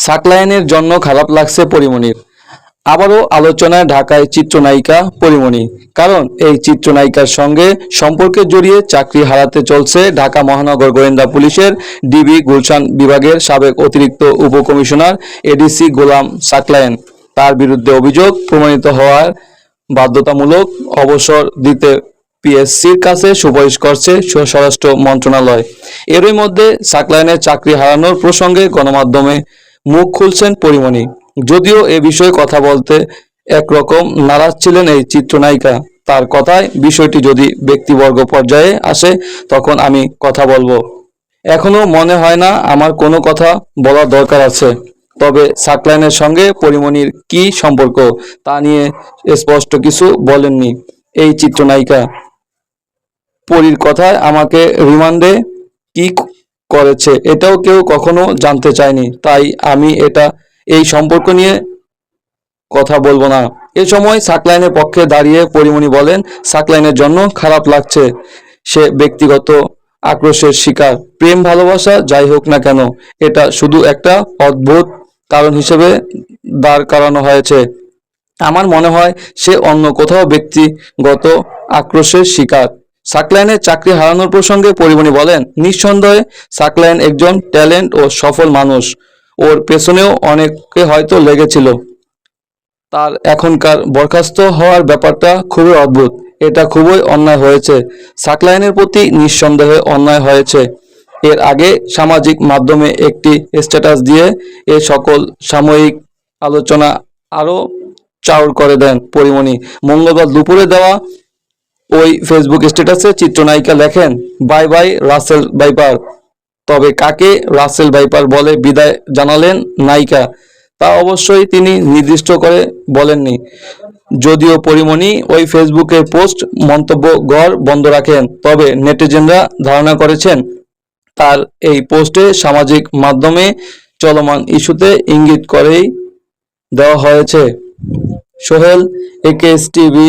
সাকলায়নের জন্য খারাপ লাগছে পরিমণির আবারও আলোচনায় ঢাকায় চিত্রনায়িকা পরিমণি। কারণ এই চিত্রনায়িকার সঙ্গে সম্পর্কে জড়িয়ে চাকরি হারাতে চলছে ঢাকা মহানগর গোয়েন্দা পুলিশের ডিবি গুলশান বিভাগের সাবেক অতিরিক্ত উপকমিশনার এডিসি গোলাম সাকলায়েন তার বিরুদ্ধে অভিযোগ প্রমাণিত হওয়ার বাধ্যতামূলক অবসর দিতে পিএসসির কাছে সুপারিশ করছে স্ব- স্বরাষ্ট্র মন্ত্রণালয়। এরই মধ্যে সাকলায়নের চাকরি হারানোর প্রসঙ্গে গণমাধ্যমে মুখ খুলছেন পরিমণি। যদিও এ বিষয়ে কথা বলতে একরকম নারাজ ছিলেন এই চিত্রনায়িকা। তার কথায় বিষয়টি যদি ব্যক্তিবর্গ পর্যায়ে আসে, তখন আমি কথা বলব। এখনও মনে হয় না আমার কোনো কথা বলার দরকার আছে। তবে সাকলাইনের সঙ্গে পরিমণির কি সম্পর্ক, তা নিয়ে স্পষ্ট কিছু বলেননি এই চিত্রনায়িকা। পরীর কথায় আমাকে রিমান্ডে কি করেছে। এটাও কেউ কখনো জানতে চায়নি। তাই আমি এটা, এই সম্পর্ক নিয়ে কথা বলব না। এ সময় সাকলাইনের পক্ষে দাঁড়িয়ে পরিমণি বলেন, সাকলাইনের জন্য খারাপ লাগছে সে ব্যক্তিগত আক্রোশের শিকার। প্রেম, ভালোবাসা যাই হোক না কেন, এটা শুধু একটা অদ্ভুত কারণ হিসেবে দাঁড় করানো হয়েছে। আমার মনে হয় সে অন্য কোথাও ব্যক্তিগত আক্রোশের শিকার। সাকলাইনের চাকরি হারানোর প্রসঙ্গে পরিমণি বলেন, নিঃসন্দেহে সাকলাইন একজন ট্যালেন্ট ও সফল মানুষ। ওর পেছনেও অনেকে হয়তো লেগেছিল। তার এখনকার বরখাস্ত হওয়ার ব্যাপারটা খুবই অদ্ভুত। এটা খুবই অন্যায় হয়েছে। সাকলাইনের প্রতি নিঃসন্দেহে অন্যায় হয়েছে। এর আগে সামাজিক মাধ্যমে একটি স্ট্যাটাস দিয়ে এ সকল সাময়িক আলোচনা আরও চাউর করে দেন পরিমণি। মঙ্গলবার দুপুরে দেওয়া ওই ফেসবুক স্ট্যাটাসে চিত্রনায়িকা লেখেন, বাই বাই রাসেল বাইপার তবে কাকে রাসেল বাইপার বলে বিদায় জানালেন নায়িকা, তা অবশ্যই তিনি নির্দিষ্ট করে বলেননি। যদিও পরিমণি ওই ফেসবুকের পোস্ট মন্তব্য গড় বন্ধ রাখেন, তবে নেটিজেনরা ধারণা করেছেন, তার এই পোস্টে সামাজিক মাধ্যমে চলমান ইস্যুতে ইঙ্গিত করেই দেওয়া হয়েছে। Sohel AKS TV